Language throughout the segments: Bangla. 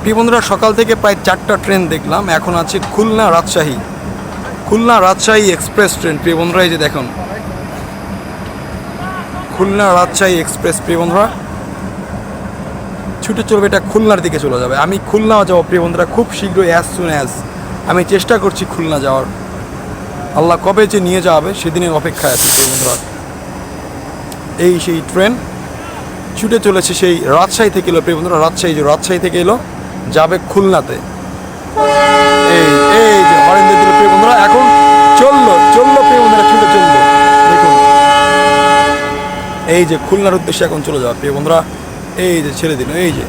প্রিয় বন্ধুরা, সকাল থেকে প্রায় চারটা ট্রেন দেখলাম। এখন আছে খুলনা রাজশাহী। খুলনা রাজশাহী এক্সপ্রেস ট্রেন, প্রিয় বন্ধুরা, এই যে দেখুন। খুলনা রাজশাহী এক্সপ্রেস, প্রিয় বন্ধুরা। ছুটে চলবে এটা খুলনার দিকে চলে যাবে। আমি খুলনা যাব, প্রিয় বন্ধুরা, খুব শীঘ্রই অ্যাজ সুন অ্যাজ আমি চেষ্টা করছি খুলনা যাওয়ার। আল্লাহ কবে যে নিয়ে যাবে সেদিনের অপেক্ষায় আছে, প্রিয় বন্ধুরা। এই সেই ট্রেন, ছুটে চলেছে সেই রাজশাহী থেকে এলো, প্রিয় বন্ধুরা, রাজশাহী যে রাজশাহী থেকে এলো যাবে খুলনাতে। এই এই যে হরেন্দ্র দিল প্রিয় বন্ধুরা, এখন চলল চলল প্রিয় বন্ধুরা, ছুটে চলল। এই যে খুলনার উদ্দেশ্যে এখন চলে যাবে প্রিয় বন্ধুরা, এই যে ছেড়ে দিল, এই যে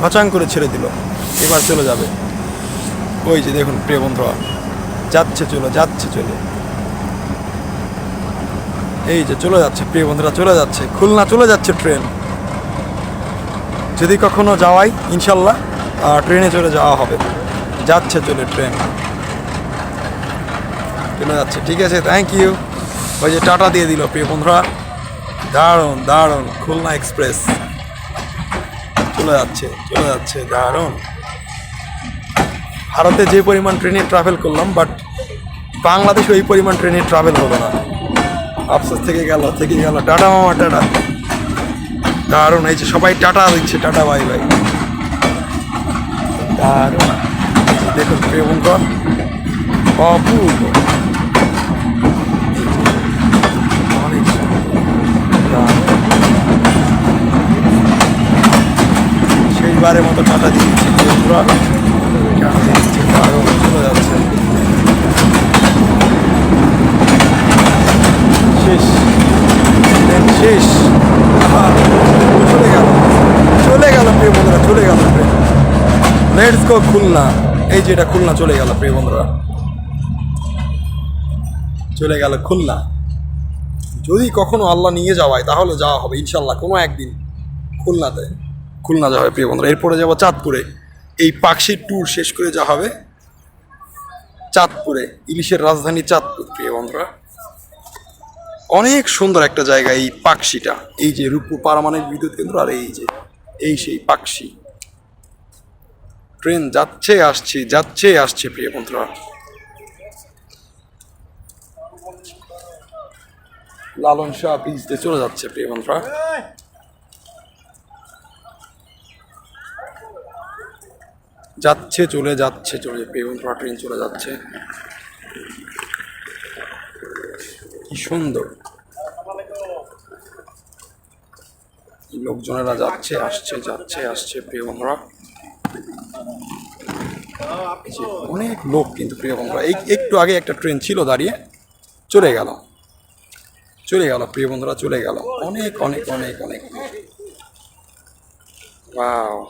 খচাং করে ছেড়ে দিল, এবার চলে যাবে। ওই যে দেখুন প্রিয় বন্ধুরা, যাচ্ছে চলে যাচ্ছে চলে। এই যে চলে যাচ্ছে প্রিয় বন্ধুরা, চলে যাচ্ছে, খুলনা চলে যাচ্ছে ট্রেন। যদি কখনো যাওয়াই, ইনশাল্লাহ। ট্রেনে চলে যাওয়া হবে। যাচ্ছে চলে ট্রেন। চলে যাচ্ছে। ঠিক আছে থ্যাংক ইউ ওই যে টাটা দিয়ে দিল, প্রিয় বন্ধুরা। দারুণ দারুণ। খুলনা এক্সপ্রেস চলে যাচ্ছে চলে যাচ্ছে। দারুণ। ভারতে যে পরিমাণ ট্রেনে ট্রাভেল করলাম বাট বাংলাদেশে ওই পরিমাণ ট্রেনে ট্রাভেল হবে না। আফসোস থেকে গেল থেকে গেল। টাটা মামা, টাটা। দারুণ, এই যে সবাই টাটা দিচ্ছে, টাটা বাই বাই দারুণ দেখুন প্রিয় বন্ধু অপূর্ব অনেক সুন্দর। দারুণ। শেষবারের মতো টাটা দিয়ে দিচ্ছে প্রিয় বন্ধুরা টাটা দিয়ে দিচ্ছে দারুণ চলে যাচ্ছে শেষ ট্রেন শেষ আহা, চলে গেল চলে গেল প্রিয় বন্ধুরা চলে গেল ট্রেন লেটস গো খুলনা। এই যে এটা খুলনা চলে গেল, প্রিয় বন্ধুরা। চলে গেল খুলনা। যদি কখনো আল্লাহ নিয়ে যাওয়ায়, তাহলে যাওয়া হবে ইনশাল্লাহ কোনো একদিন খুলনাতে। খুলনা যাওয়া হবে, প্রিয় বন্ধুরা। এরপরে যাব চাঁদপুরে। এই পাকশির ট্যুর শেষ করে যা হবে চাঁদপুরে, ইলিশের রাজধানী চাঁদপুর, প্রিয় বন্ধুরা। অনেক সুন্দর একটা জায়গা এই পাকশিটা। এই যে রূপু পারমাণবিক বিদ্যুৎ কেন্দ্র আর এই যে, এই সেই পাকশি। ট্রেন যাচ্ছে, আসছে যাচ্ছে, আসছে, প্রিয় বন্ধুরা। লালন শাহ ব্রিজ দিয়ে চলে যাচ্ছে, প্রিয় বন্ধুরা। যাচ্ছে, চলে যাচ্ছে, চলে প্রিয় বন্ধুরা, ট্রেন চলে যাচ্ছে। কি সুন্দর। লোকজনেরা যাচ্ছে, আসছে যাচ্ছে, আসছে, প্রিয় বন্ধুরা। অনেক লোক কিন্তু প্রিয় বন্ধুরা। এই একটু আগে একটা ট্রেন ছিল দাঁড়িয়ে, চলে গেল। চলে গেল, প্রিয় বন্ধুরা, চলে গেল। অনেক অনেক অনেক অনেক। ওয়াও।